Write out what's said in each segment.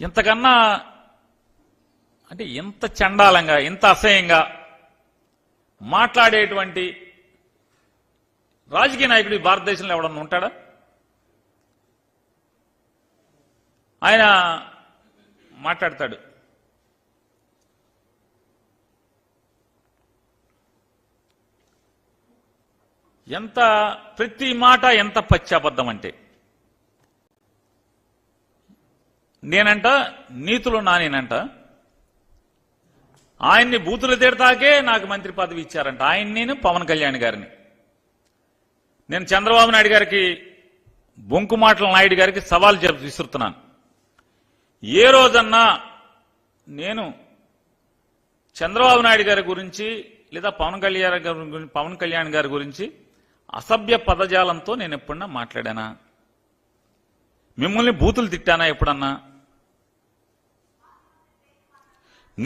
ఇంతకన్నా అంటే ఇంత చండాలంగా ఇంత అసహ్యంగా మాట్లాడేటువంటి రాజకీయ నాయకుడు ఈ భారతదేశంలో ఎవడన్నా ఉంటాడా? ఆయన మాట్లాడతాడు. ఎంత ప్రతి మాట ఎంత పచ్చి అబద్ధం అంటే నేనంట నీతులు నానేనంట. ఆయన్ని బూతులు తిడతాకే నాకు మంత్రి పదవి ఇచ్చారంట. ఆయన నేను పవన్ కళ్యాణ్ గారిని. నేను చంద్రబాబు నాయుడు గారికి బొంకు మాటల నాయుడు గారికి సవాల్ జరుపు విసురుతున్నాను. ఏ రోజన్నా నేను చంద్రబాబు నాయుడు గారి గురించి లేదా పవన్ కళ్యాణ్ గారి పవన్ కళ్యాణ్ గారి గురించి అసభ్య పదజాలంతో నేను ఎప్పుడన్నా మాట్లాడానా? మిమ్మల్ని బూతులు తిట్టానా ఎప్పుడన్నా?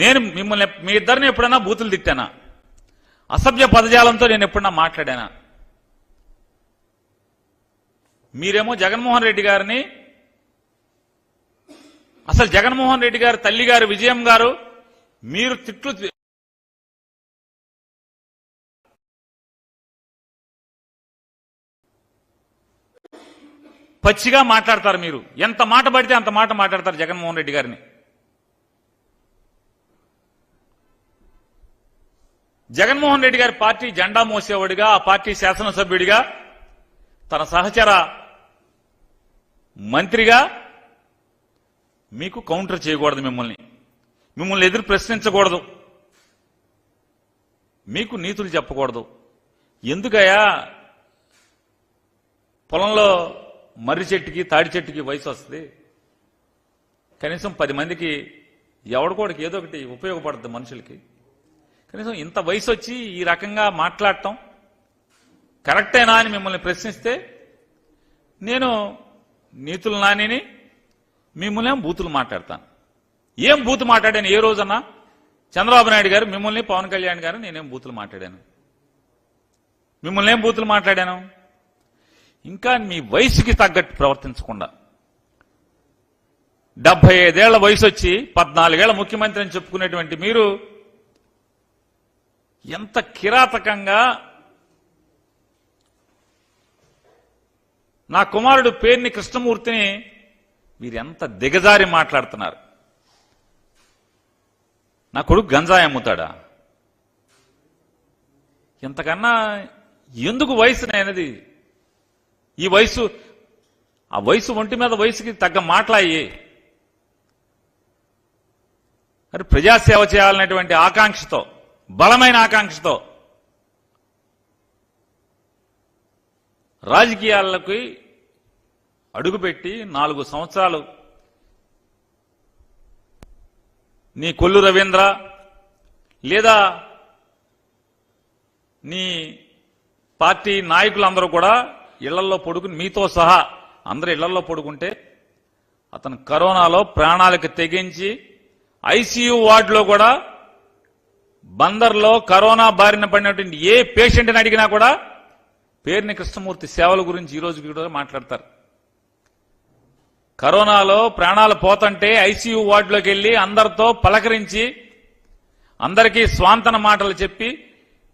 నేను మిమ్మల్ని మీ ఇద్దరిని ఎప్పుడైనా బూతులు తిట్టానా? అసభ్య పదజాలంతో నేను ఎప్పుడన్నా మాట్లాడానా? మీరేమో జగన్మోహన్ రెడ్డి గారిని అసలు జగన్మోహన్ రెడ్డి గారు తల్లి గారు విజయం గారు మీరు తిట్లు పచ్చిగా మాట్లాడతారు మీరు. ఎంత మాట పడితే అంత మాట మాట్లాడతారు జగన్మోహన్ రెడ్డి గారిని. జగన్మోహన్ రెడ్డి గారి పార్టీ జెండా మోసేవాడిగా ఆ పార్టీ శాసనసభ్యుడిగా తన సహచర మంత్రిగా మీకు కౌంటర్ చేయకూడదు మిమ్మల్ని. మిమ్మల్ని ఎదురు ప్రశ్నించకూడదు. మీకు నీతులు చెప్పకూడదు. ఎందుకయ్యా? పొలంలో మర్రి చెట్టుకి తాడి చెట్టుకి వయసు వస్తుంది. కనీసం పది మందికి ఎవడికోడికి ఏదో ఒకటి ఉపయోగపడుతుంది మనుషులకి. కనీసం ఇంత వయసు వచ్చి ఈ రకంగా మాట్లాడటం కరెక్టేనా అని మిమ్మల్ని ప్రశ్నిస్తే నేను నీతులు నానిని మిమ్మల్ని ఏం బూతులు మాట్లాడతాను? ఏం బూతు మాట్లాడాను? ఏ రోజన్నా? చంద్రబాబు నాయుడు గారు మిమ్మల్ని పవన్ కళ్యాణ్ గారు నేనేం బూతులు మాట్లాడాను? మిమ్మల్ని ఏం బూతులు మాట్లాడాను? ఇంకా మీ వయసుకి తగ్గట్టు ప్రవర్తించకుండా డెబ్బై ఐదేళ్ళ వయసు వచ్చి పద్నాలుగేళ్ళ ముఖ్యమంత్రి అని చెప్పుకునేటువంటి మీరు ఎంత కిరాతకంగా నా కుమారుడు పేరుని కృష్ణమూర్తిని మీరు ఎంత దిగజారి మాట్లాడుతున్నారు? నా కొడుకు గంజాయి అమ్ముతాడా? ఇంతకన్నా ఎందుకు వయసు నేనది? ఈ వయసు ఆ వయసు ఒంటి మీద వయసుకి తగ్గ మాట్లాయి మరి ప్రజాసేవ చేయాలనేటువంటి ఆకాంక్షతో బలమైన ఆకాంక్షతో. రాజకీయాలకి అడుగుపెట్టి నాలుగు సంవత్సరాలు. నీ కొల్లు రవీంద్ర లేదా నీ పార్టీ నాయకులందరూ కూడా ఇళ్ళలో పడుకుని మీతో సహా అందరు ఇళ్ళలో పడుకుంటే అతను కరోనాలో ప్రాణాలకు తెగించి ఐసీయూ వార్డులో కూడా బందర్లో కరోనా బారిన పడినటువంటి ఏ పేషెంట్ని అడిగినా కూడా పేరుని కృష్ణమూర్తి సేవల గురించి ఈ రోజు కూడా మాట్లాడతారు. కరోనాలో ప్రాణాలు పోతంటే ఐసీయూ వార్డులోకి వెళ్ళి అందరితో పలకరించి అందరికీ స్వాంతన మాటలు చెప్పి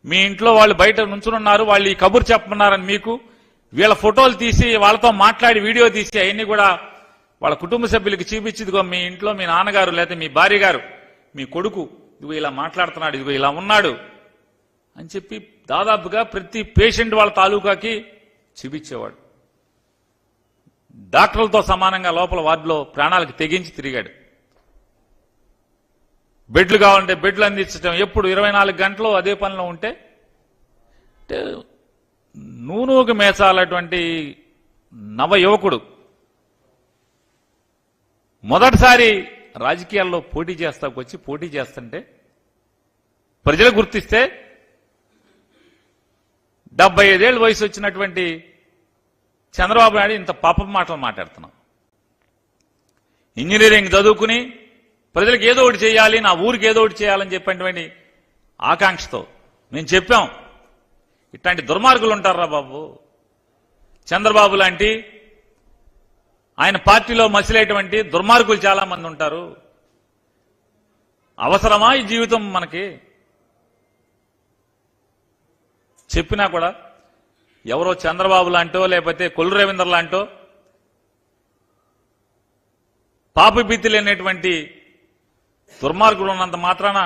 మీ ఇంట్లో వాళ్ళు బయట నుంచునున్నారు వాళ్ళు ఈ కబురు చెప్పమన్నారని మీకు వీళ్ళ ఫోటోలు తీసి వాళ్ళతో మాట్లాడి వీడియో తీసి అవన్నీ కూడా వాళ్ళ కుటుంబ సభ్యులకి చూపించిదిగో మీ ఇంట్లో మీ నాన్నగారు లేకపోతే మీ భార్య గారు మీ కొడుకు ఇదిగో ఇలా మాట్లాడుతున్నాడు ఇదిగో ఇలా ఉన్నాడు అని చెప్పి దాదాపుగా ప్రతి పేషెంట్ వాళ్ళ తాలూకాకి చూపించేవాడు. డాక్టర్లతో సమానంగా లోపల వార్డులో ప్రాణాలకు తెగించి తిరిగాడు. బెడ్లు కావాలంటే బెడ్లు అందించడం ఎప్పుడు ఇరవై నాలుగు గంటలు అదే పనిలో ఉంటే అంటే నూనూగు మేసాలటువంటి నవ యువకుడు మొదటిసారి రాజకీయాల్లో పోటీ చేస్తాకు వచ్చి పోటీ చేస్తుంటే ప్రజలు గుర్తిస్తే డెబ్బై ఐదేళ్ళు వయసు వచ్చినటువంటి చంద్రబాబు నాయుడు ఇంత పాపం మాటలు మాట్లాడుతున్నాం. ఇంజనీరింగ్ చదువుకుని ప్రజలకు ఏదో ఒకటి చేయాలి నా ఊరికి ఏదో ఒకటి చేయాలని చెప్పినటువంటి ఆకాంక్షతో మేము చెప్పాం. ఇట్లాంటి దుర్మార్గులు ఉంటారా బాబు? చంద్రబాబు లాంటి ఆయన పార్టీలో మసిలేటువంటి దుర్మార్గులు చాలా మంది ఉంటారు. అవసరమా ఈ జీవితం మనకి? చెప్పినా కూడా ఎవరో చంద్రబాబు లాంటో లేకపోతే కొల్లు రవీందర్ లాంటో పాపభీతి లేనటువంటి దుర్మార్గులు ఉన్నంత మాత్రాన